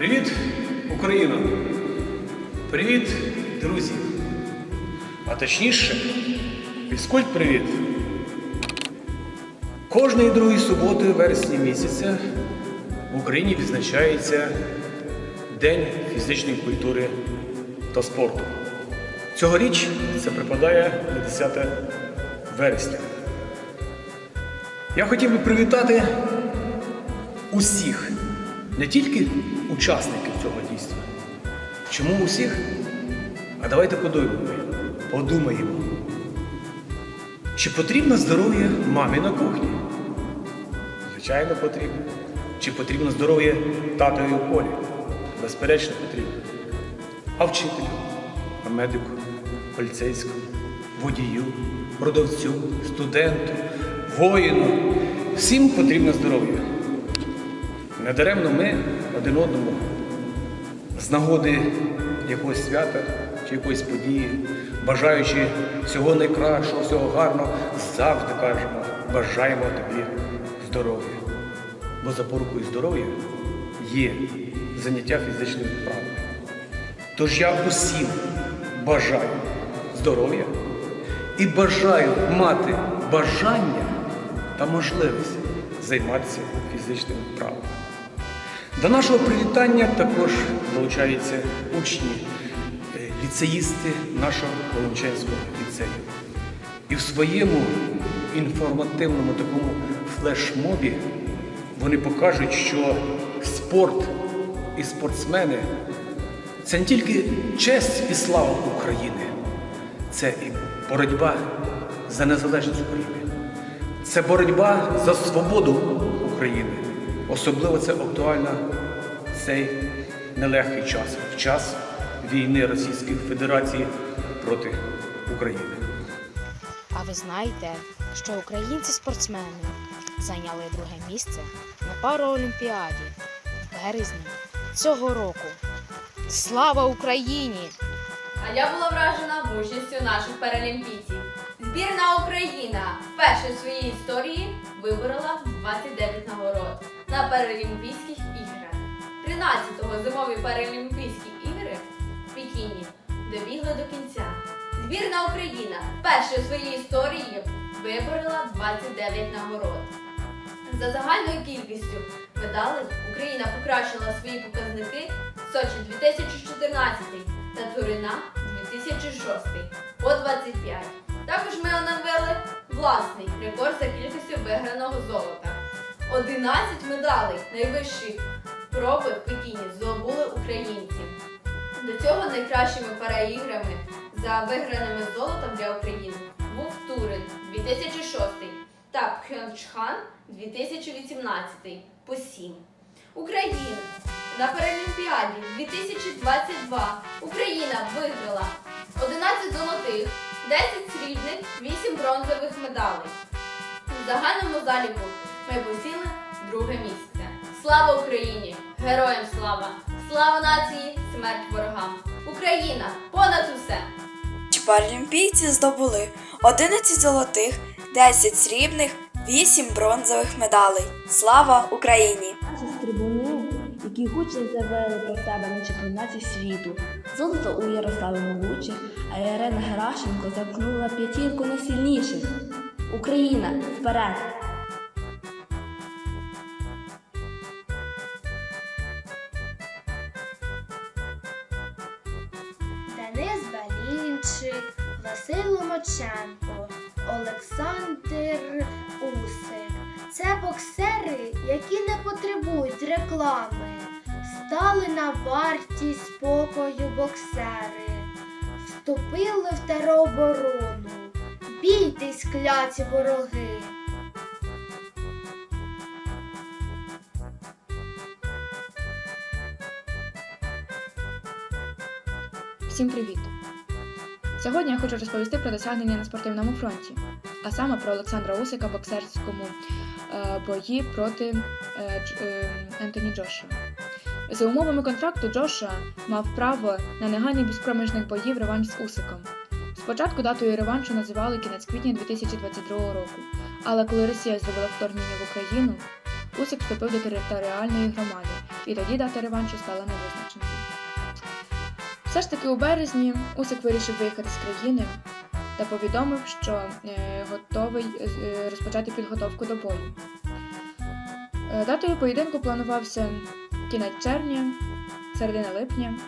Привіт, Україна! Привіт, друзі! А точніше, фізкульт привіт! Кожної другої суботи вересня місяця в Україні відзначається День фізичної культури та спорту. Цьогоріч це припадає на 10 вересня. Я хотів би привітати усіх, не тільки учасників цього дійства. Чому усіх? А давайте подумаємо. Подумаємо. Чи потрібно здоров'я мамі на кухні? Звичайно, потрібно. Чи потрібно здоров'я татові в полі? Безперечно, потрібно. А вчителю, медику, поліцейському, водію, продавцю, студенту, воїну. Всім потрібно здоров'я. Недаремно ми один одному з нагоди якогось свята чи якоїсь події, бажаючи всього найкращого, всього гарного, завжди кажемо, бажаємо тобі здоров'я. Бо запорукою здоров'я є заняття фізичними вправами. Тож я усім бажаю здоров'я і бажаю мати бажання та можливість займатися фізичними вправами. До нашого привітання також долучаються учні, е, ліцеїсти нашого Волончанського ліцею. І в своєму інформативному такому флешмобі вони покажуть, що спорт і спортсмени це не тільки честь і слава України, це і боротьба за незалежність України. Це боротьба за свободу України. Особливо це актуально в цей нелегкий час, в час війни Російської Федерації проти України. А ви знаєте, що українці-спортсмени зайняли друге місце на Параолімпіаді в березні цього року. Слава Україні! А я була вражена мужністю наших паралімпійців. Збірна Україна вперше в своїй історії виборола 29 нагород на Паралімпійських іграх. 13-го зимові Паралімпійські ігри в Пекіні добігли до кінця. Збірна Україна вперше в своїй історії виборола 29 нагород. За загальною кількістю медалей Україна покращила свої показники Сочі 2014 та Турина 2006 по 25. Також ми оновили власний рекорд за кількістю виграного золота. 11 медалей найвищих проби в Пекіні здобули українці. До цього найкращими параіграми за виграними золотом для України був Турин 2006 та Пхьончхан 2018 по 7. Україна на Паралімпіаді 2022 Україна виграла 11 золотих, 10 срібних, 8 бронзових медалей. У загальному заліку ми посіли друге місце. Слава Україні! Героям слава! Слава нації! Смерть ворогам! Україна понад усе! Паралімпійці здобули 11 золотих, 10 срібних, 8 бронзових медалей. Слава Україні! Наші стрибуни, які гучно заявили про себе на чемпіонаті світу. Золото у Ярославі Молуче, а Ірина Геращенко замкнула п'ятірку найсильніших. Україна вперед! Олександр Усик. Це боксери, які не потребують реклами. Стали на варті спокою боксери, вступили в тероборону. Бійтесь, кляті вороги. Всім привіт! Сьогодні я хочу розповісти про досягнення на спортивному фронті, а саме про Олександра Усика в боксерському е, бої проти е, е, Ентоні Джошуа. За умовами контракту Джошуа мав право на негайний безпроміжних боїв реванш з Усиком. Спочатку датою реваншу називали кінець квітня 2022 року, але коли Росія зробила вторгнення в Україну, Усик вступив до територіальної громади і тоді дата реваншу стала невизначеною. Все ж таки у березні Усик вирішив виїхати з країни та повідомив, що е, готовий е, розпочати підготовку до бою. Е, Датою поєдинку планувався кінець червня, середина липня,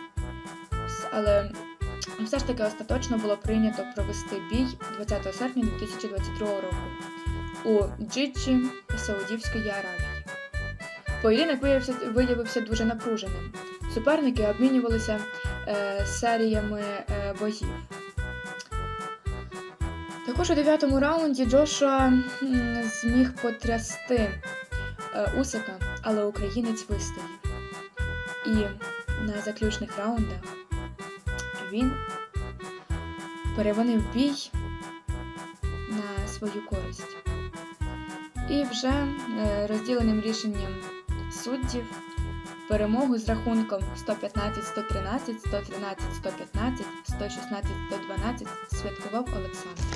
але все ж таки остаточно було прийнято провести бій 20 серпня 2022 року у Джиджі Саудівської Аравії. Поєдинок виявився, виявився дуже напруженим. Суперники обмінювалися серіями е, боїв. Також у дев'ятому раунді Джошуа зміг потрясти е, Усика, але українець вистояв. І на заключних раундах він перевинив бій на свою користь. І вже е, розділеним рішенням суддів перемогу з рахунком 115 113 113 115 116 112 святкував Олександр.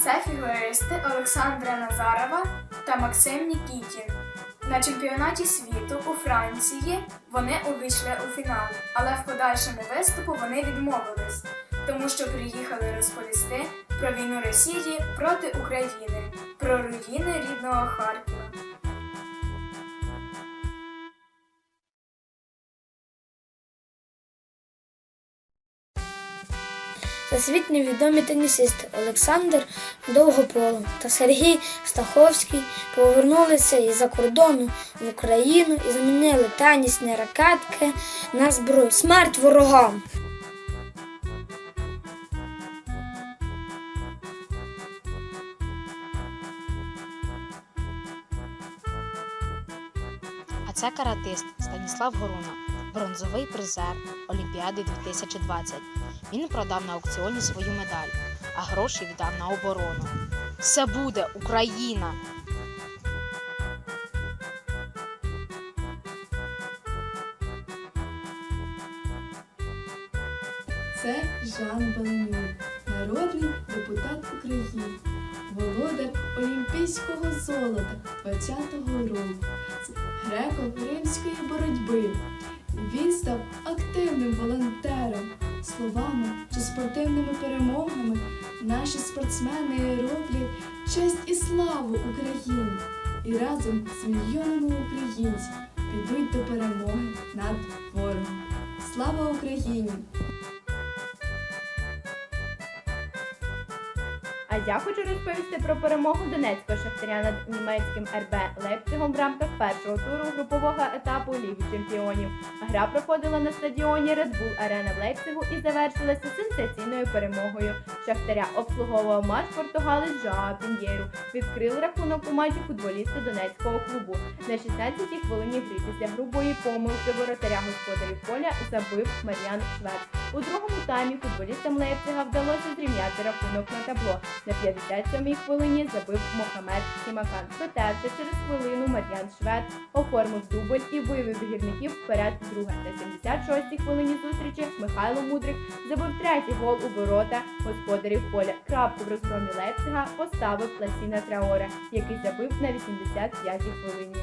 Це фігуристи Олександра Назарова та Максим Нікітін. На чемпіонаті світу у Франції вони увійшли у фінал, але в подальшому виступу вони відмовились, тому що приїхали розповісти про війну Росії проти України, про руїни рідного Харкова. Всесвітньо відомі тенісисти Олександр Довгополов та Сергій Стаховський повернулися із-за кордону в Україну і замінили тенісні ракетки на зброю. Смерть ворогам! Це каратист Станіслав Горуна, бронзовий призер Олімпіади 2020. Він продав на аукціоні свою медаль, а гроші віддав на оборону. Все буде Україна! Це Жан Беленюк, народний депутат України, володар олімпійського золота 20-го року, греко-римської боротьби. Він став активним волонтером. Словами чи спортивними перемогами наші спортсмени роблять честь і славу Україні і разом з мільйонами українців підуть до перемоги над ворогом. Слава Україні! Я хочу розповісти про перемогу Донецького шахтаря над німецьким РБ Лейпцигом в рамках першого туру групового етапу Ліги Чемпіонів. Гра проходила на стадіоні Red Bull Arena в Лейпцигу і завершилася сенсаційною перемогою. Шахтаря обслуговував матч португалець Жоао Пін'єру. Відкрили рахунок у матчі футболісти Донецького клубу. На 16-й хвилині гри після грубої помилки воротаря господарів поля забив Мар'ян Швед. У другому таймі футболістам Лейпцига вдалося зрівняти рахунок на табло. На 57-й хвилині забив Мохамед Сімакан. Проте вже через хвилину Мар'ян Швед оформив дубль і вивів гірників вперед друге. На 76-й хвилині зустрічі Михайло Мудрик забив третій гол у ворота господарів поля. Крапку в розгромі Лейпцига поставив Ласіна Траоре, який забив на 85-й хвилині.